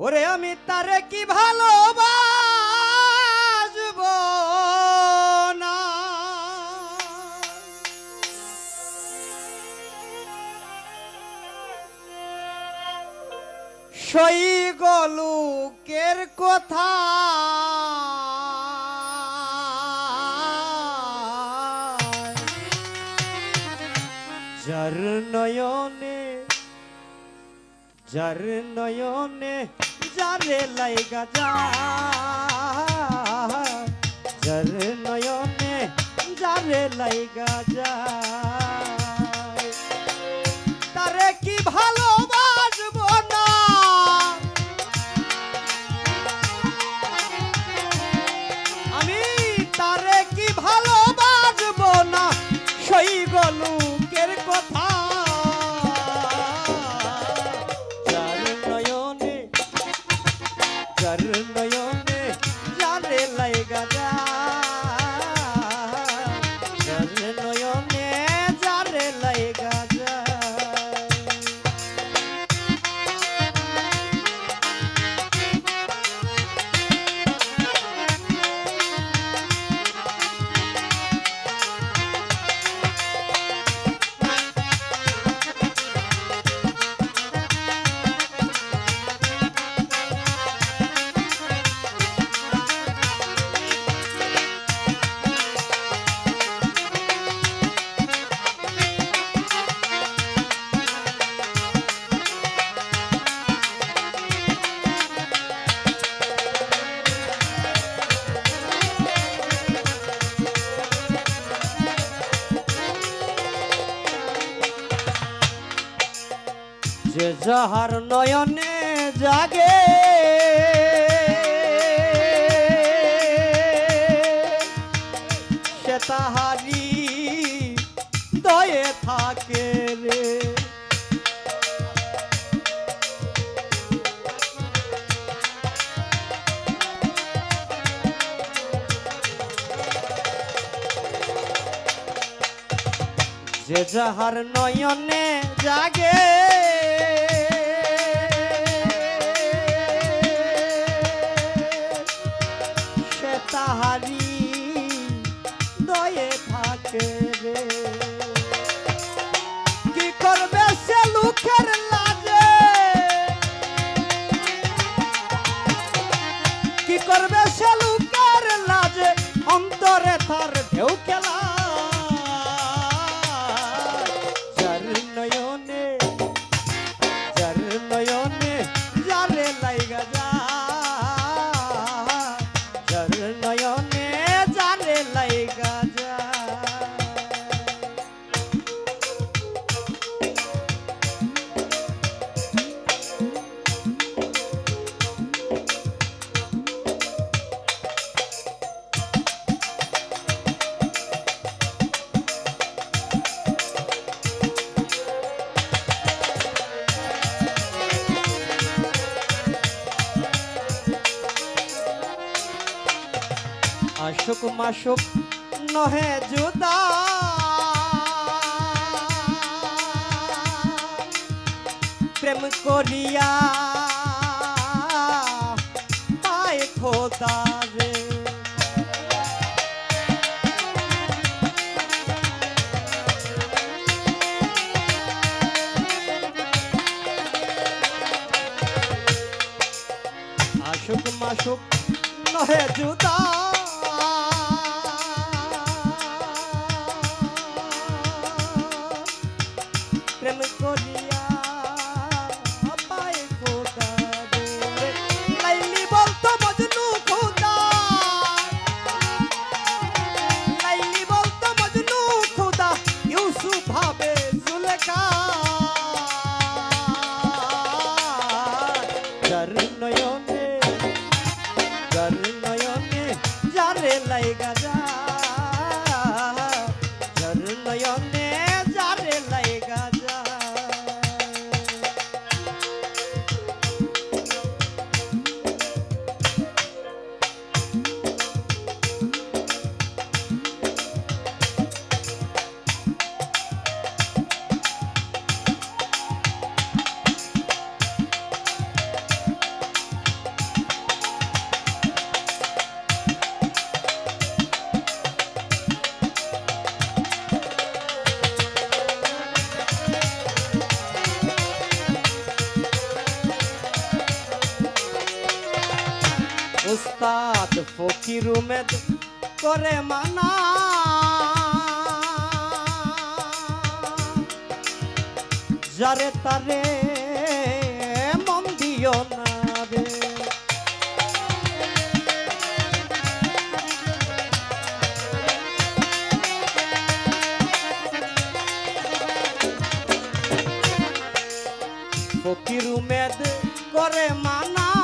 ওরে আমি তারে কি ভালোবাসব না? সই গলুকের কথা। যার নয়নে যার নয়নে যারে লাইগা যা যার নয়নে যারে লাইগা যা যাহার নয়নে জাগে। সে তাহারি দয়ে থাকে রে। যে যাহার নয়নে জাগে যার আশুক মাসুক নহে জুদা। প্রেম করিয়া পায় খোদা রে। আশুক মাসুক নহে জুদা। যার নয়নে যার নয়নে যারে লাইগা উস্তাদ ফকির উমেদ করে মানা। যারে তারে মন দিও না রে। ফকির উমেদ করে মানা।